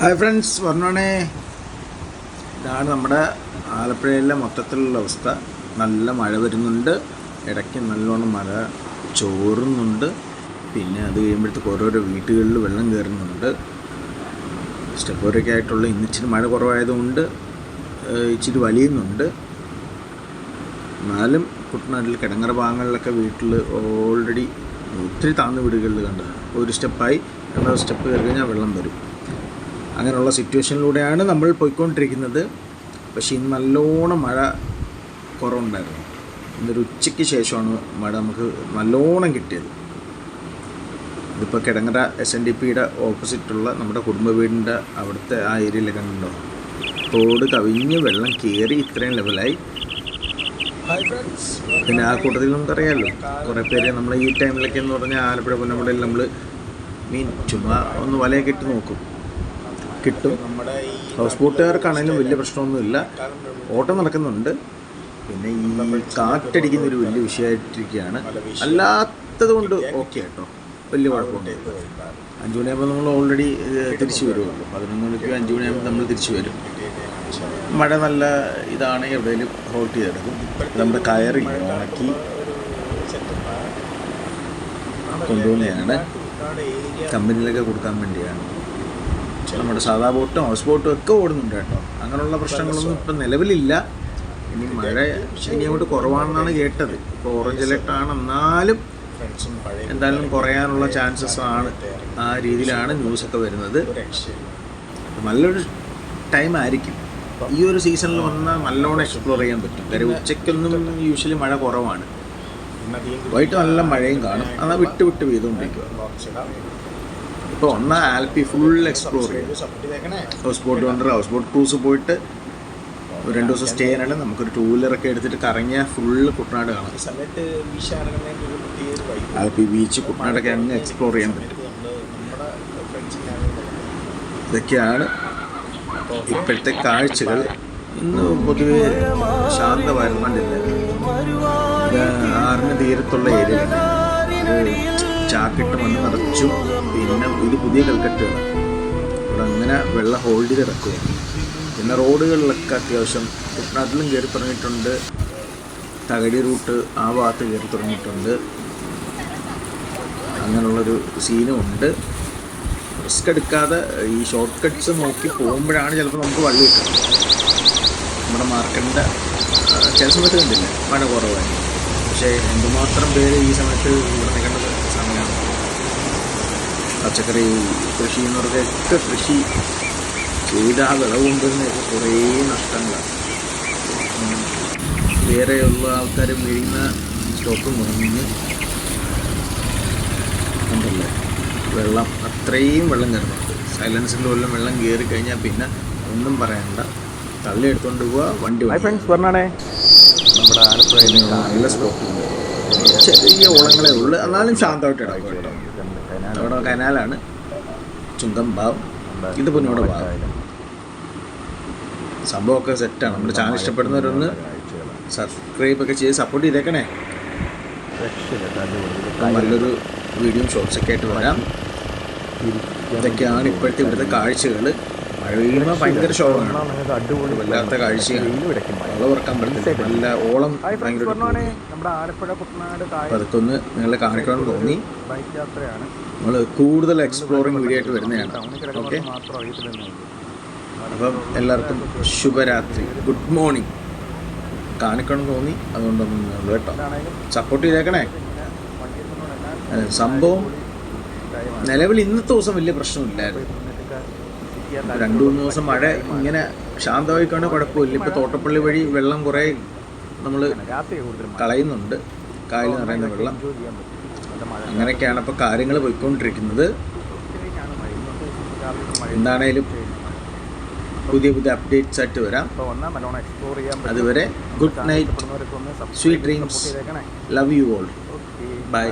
Hi friends പറഞ്ഞോണേ ഇതാണ് നമ്മുടെ ആലപ്പുഴയിലെ മൊത്തത്തിലുള്ള അവസ്ഥ. നല്ല മഴ വരുന്നുണ്ട്. ഇടയ്ക്ക് നല്ലോണം മഴ ചോറുന്നുണ്ട്. പിന്നെ അത് കഴിയുമ്പോഴത്തേക്ക് ഓരോരോ വീടുകളിൽ വെള്ളം കയറുന്നുണ്ട്. സ്റ്റെപ്പോരൊക്കെ ആയിട്ടുള്ള ഇന്ന് ഇച്ചിരി മഴ കുറവായതുകൊണ്ട് ഇച്ചിരി വലിയുന്നുണ്ട്. എന്നാലും കുട്ടനാട്ടിൽ കിടങ്ങറ ഭാഗങ്ങളിലൊക്കെ വീട്ടിൽ ഓൾറെഡി ഒത്തിരി താഴ്ന്ന വീടുകളിൽ കണ്ടതാണ് ഒരു സ്റ്റെപ്പായി രണ്ടാമത് സ്റ്റെപ്പ് കയറി കഴിഞ്ഞാൽ വെള്ളം വരും. അങ്ങനെയുള്ള സിറ്റുവേഷനിലൂടെയാണ് നമ്മൾ പോയിക്കൊണ്ടിരിക്കുന്നത്. പക്ഷേ ഇന്ന് നല്ലോണം മഴ കുറവുണ്ടായിരുന്നു. ഇന്നൊരു ഉച്ചയ്ക്ക് ശേഷമാണ് മഴ നമുക്ക് നല്ലോണം കിട്ടിയത്. ഇതിപ്പോൾ കിടങ്ങര എസ് എൻ ഡി പിയുടെ ഓപ്പോസിറ്റുള്ള നമ്മുടെ കുടുംബ വീടിന്റെ അവിടുത്തെ ആ ഏരിയയിലൊക്കെ ഉണ്ടോ തോട് കവിഞ്ഞ് വെള്ളം കയറി ഇത്രയും ലെവലായി പിന്നെ ആ കൂട്ടത്തിൽ നമുക്കറിയാമല്ലോ കുറേ പേര് നമ്മൾ ഈ ടൈമിലൊക്കെ എന്ന് പറഞ്ഞാൽ ആലപ്പുഴ പുന്നമ്പടയിൽ നമ്മൾ മീൻ ചുമ്മാ ഒന്ന് വലയൊക്കെ ഇട്ട് നോക്കും. കിട്ടും. ഹൗസ് ബോട്ടുകാർക്കാണെങ്കിലും വലിയ പ്രശ്നമൊന്നുമില്ല. ഓട്ടം നടക്കുന്നുണ്ട്. പിന്നെ ഈ കാറ്റടിക്കുന്ന ഒരു വലിയ വിഷയമായിട്ടിരിക്കുകയാണ്. അല്ലാത്തത് കൊണ്ട് ഓക്കെ കേട്ടോ. വലിയ കുഴപ്പമുണ്ട് അഞ്ചു മണിയാകുമ്പോൾ നമ്മൾ ഓൾറെഡി തിരിച്ചു വരുമല്ലോ പതിനൊന്ന് മണിക്ക് അഞ്ചു മണിയാകുമ്പോൾ നമ്മൾ തിരിച്ചു വരും. മഴ നല്ല ഇതാണ് എവിടെയെങ്കിലും ഹോൾട്ട് ചെയ്തെടുക്കും. നമ്മുടെ കയറി ഉണക്കി കൊണ്ടുപോകുന്നതാണ് കമ്പനിയിലൊക്കെ കൊടുക്കാൻ വേണ്ടിയാണ്. നമ്മുടെ സാധാ ബോട്ടും ഹൗസ് ബോട്ടും ഒക്കെ ഓടുന്നുണ്ട് കേട്ടോ. അങ്ങനെയുള്ള പ്രശ്നങ്ങളൊന്നും ഇപ്പം നിലവിലില്ല. ഇനി മഴ ഇനി അങ്ങോട്ട് കുറവാണെന്നാണ് കേട്ടത്. ഇപ്പോൾ ഓറഞ്ച് അലർട്ട് ആണ്. എന്നാലും എന്തായാലും കുറയാനുള്ള ചാൻസസ് ആണ് ആ രീതിയിലാണ് ന്യൂസ് ഒക്കെ വരുന്നത്. നല്ലൊരു ടൈം ആയിരിക്കും. ഈ ഒരു സീസണിൽ വന്നാൽ നല്ലോണം എക്സ്പ്ലോർ ചെയ്യാൻ പറ്റും. കാര്യം ഉച്ചയ്ക്കൊന്നും യൂഷ്വലി മഴ കുറവാണ്. വൈകിട്ട് നല്ല മഴയും കാണും. എന്നാൽ വിട്ട് വിട്ട് പെയ്തുകൊണ്ടിരിക്കുക ഇപ്പോൾ ഒന്ന് ആൽപി ഫുൾ എക്സ്പ്ലോർ ചെയ്യും ഹൗസ് ബോട്ട് കൊണ്ട് ഹൗസ് ബോട്ട് ക്രൂസ് പോയിട്ട് ഒരു രണ്ട് ദിവസം സ്റ്റേ ചെയ്യണമെങ്കിൽ നമുക്കൊരു ടൂ വീലറൊക്കെ എടുത്തിട്ട് കറങ്ങിയ ഫുള്ള് കുട്ടനാട് കാണാം. ആൽപ്പി ബീച്ച് കുട്ടനാടൊക്കെ അങ്ങ് എക്സ്പ്ലോർ ചെയ്യാൻ പറ്റും. ഇതൊക്കെയാണ് ഇപ്പോഴത്തെ കാഴ്ചകൾ. ഇന്ന് പൊതുവെ ശാന്തമായിരുന്നില്ല ഇത് ആറിന് തീരത്തുള്ള ഏരിയയാണ്. ചാക്കിട്ട് മണ്ണ് നിറച്ചു പിന്നെ ഇത് പുതിയ കൽക്കെട്ടുകളാണ് ഇവിടെ അങ്ങനെ വെള്ളം ഹോൾഡ് ചെയ്ത് കിടക്കുകയാണ് പിന്നെ റോഡുകളിലൊക്കെ അത്യാവശ്യം കുട്ടനാട്ടിലും കയറി തുടങ്ങിയിട്ടുണ്ട്. തകഴി റൂട്ട് ആ ഭാഗത്ത് കയറി തുടങ്ങിയിട്ടുണ്ട്. അങ്ങനെയുള്ളൊരു സീനും ഉണ്ട്. റിസ്ക് എടുക്കാതെ ഈ ഷോർട്ട് കട്ട്സ് നോക്കി പോകുമ്പോഴാണ് ചിലപ്പോൾ നമുക്ക് വള്ളി കിട്ടുന്നത് നമ്മുടെ മാർക്കറ്റിന്റെ ചില സമയത്ത് കണ്ടില്ല? മഴ കുറവായി. പക്ഷേ എന്തുമാത്രം പേര് ഈ സമയത്ത് ഇവിടെ നിൽക്കേണ്ട സമയമാണ് പച്ചക്കറി കൃഷി എന്നവർക്കൊക്കെ കൃഷി ചെയ്ത ആ വിളവ് കൊണ്ടുവരുന്നതൊക്കെ കുറേ നഷ്ടങ്ങളാണ്. വേറെയുള്ള ആൾക്കാർ മേടിക്കുന്ന സ്റ്റോക്ക് മുറിഞ്ഞ് ഉണ്ടല്ലേ. വെള്ളം അത്രയും വെള്ളം കയറുന്നുണ്ട് സൈലൻസിന്റെ വല്ലതും വെള്ളം കയറി കഴിഞ്ഞാൽ പിന്നെ ഒന്നും പറയണ്ട. തള്ളി എടുത്തുകൊണ്ട് പോവുക വണ്ടി ഫ്രണ്ട്സ് പറഞ്ഞാണേ നമ്മുടെ ആലപ്പുഴയിൽ നല്ല സ്പോട്ടുണ്ട് ചെറിയ ഓളങ്ങളേ ഉള്ളൂ. എന്നാലും ശാന്തമായിട്ട് ഇടാം അവിടെ കനാലാണ്. ചുങ്കം ഭാവം. ഇത് പൊന്നോട് ഭാവം. സംഭവമൊക്കെ സെറ്റാണ്. നമ്മുടെ ചാനൽ ഇഷ്ടപ്പെടുന്നവരൊന്ന് സബ്സ്ക്രൈബ് ഒക്കെ ചെയ്ത് സപ്പോർട്ട് ചെയ്തേക്കണേ. നല്ലൊരു വീഡിയോ ഷോർട്സൊക്കെ ആയിട്ട് വരാം. ഇതൊക്കെയാണ് ഇപ്പോഴത്തെ ഇവിടുത്തെ കാഴ്ചകൾ പെയ്യുമ്പോൾ ഭയങ്കര അടിപൊളി. വല്ലാത്ത കാഴ്ചയാണ്. പറ്റില്ല നല്ല ഓളം ഭയങ്കര നിങ്ങളെ കാണിക്കണം തോന്നി. നമ്മൾ കൂടുതൽ എക്സ്പ്ലോറിംഗ് വീഡിയോ ആയിട്ട് വരുന്നതാണ്. ഓക്കെ അപ്പം എല്ലാവർക്കും ശുഭരാത്രി. ഗുഡ് മോർണിംഗ് കാണിക്കണം തോന്നി. അതുകൊണ്ടൊന്നും കേട്ടോ. സപ്പോർട്ട് ചെയ്തേക്കണേ. സംഭവം നിലവിൽ ഇന്നത്തെ ദിവസം വലിയ പ്രശ്നമില്ലായിരുന്നു. രണ്ടു മൂന്ന് ദിവസം മഴ ഇങ്ങനെ ശാന്തമായി ശാന്തമായിക്കാണ് കുഴപ്പമില്ല ഇപ്പോൾ തോട്ടപ്പള്ളി വഴി വെള്ളം കുറേ നമ്മൾ കളയുന്നുണ്ട്. കായൽ നിറയുന്ന വെള്ളം. അങ്ങനെയൊക്കെയാണ് ഇപ്പോൾ കാര്യങ്ങൾ പോയിക്കൊണ്ടിരിക്കുന്നത്. എന്താണേലും പുതിയ പുതിയ അപ്ഡേറ്റ്സ് ആയിട്ട് വരാം. അതുവരെ good night sweet dreams love you all bye